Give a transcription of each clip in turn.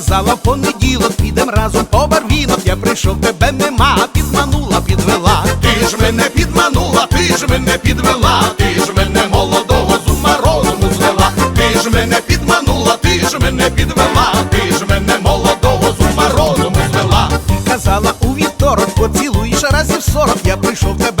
казала в понеділок, підем разом по барвінок. Я прийшов, тебе нема, підманула, підвела. Ти ж мене підманула, ти ж мене підвела, ти ж мене молодого з ума розуму звела, ти ж мене підманула, ти ж мене підвела, ти ж мене молодого з ума розуму звела. Казала у вівторок, поцілуєш разів сорок. Я прийшов, тебе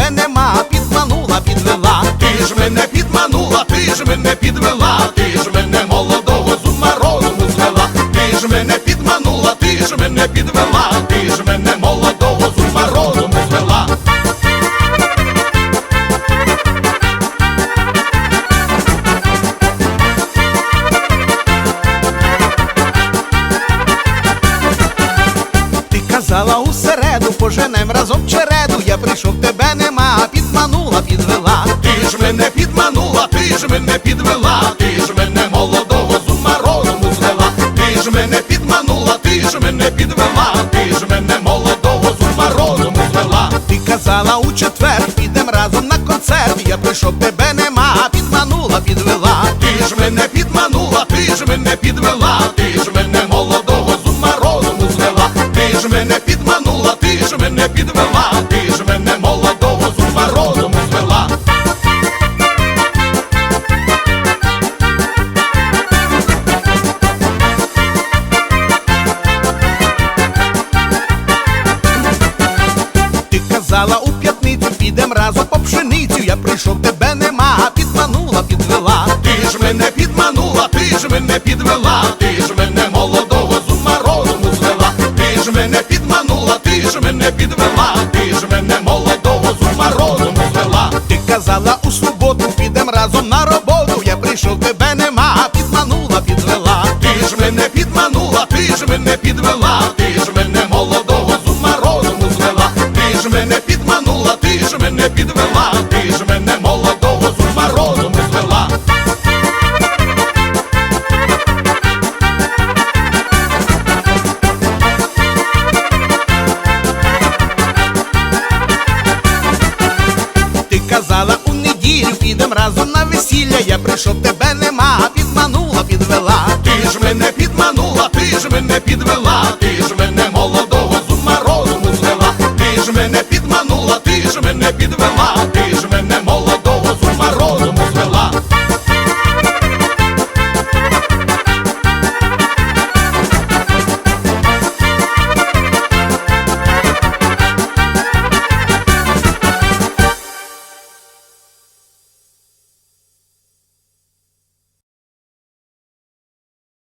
Ти казала у середу, поженем разом череду. Я прийшов, тебе нема, підманула, підвела. Ти ж мене підманула, ти ж мене підвела, ти ж мене молодого з ума розуму звела, ти ж мене підманула, ти ж мене підвела, ти ж мене молодого з ума розуму звела. Ти казала у четвер, підем разом на концерт. Я прийшов, тебе нема, підманула, підвела. Ти ж мене підманула, ти ж мене підвела, ти ж мене казала у п'ятницю, підем разом по пшеницю. Я прийшов, тебе нема, підманула, підвела. Ти ж мене підманула, ти ж мене підвела, ти ж мене молодого з ума розуму звела, ти ж мене підманула, ти ж мене підвела, ти ж мене молодого з ума розуму звела. Ти казала у суботу, підем разом на роботу. Я прийшов, тебе нема, підманула, підвела. Ти ж мене підманула, ти ж мене підвела, ти ж мене молодого ти ж мене обіцяла у неділю, підем разом на весілля. Я прийшов, тебе нема, підманула, підвела. Ти ж мене підманула, ти ж мене підвела, ти ж мене молодого, з ума розуму звела. Ти ж мене підманула, ти ж мене підвела.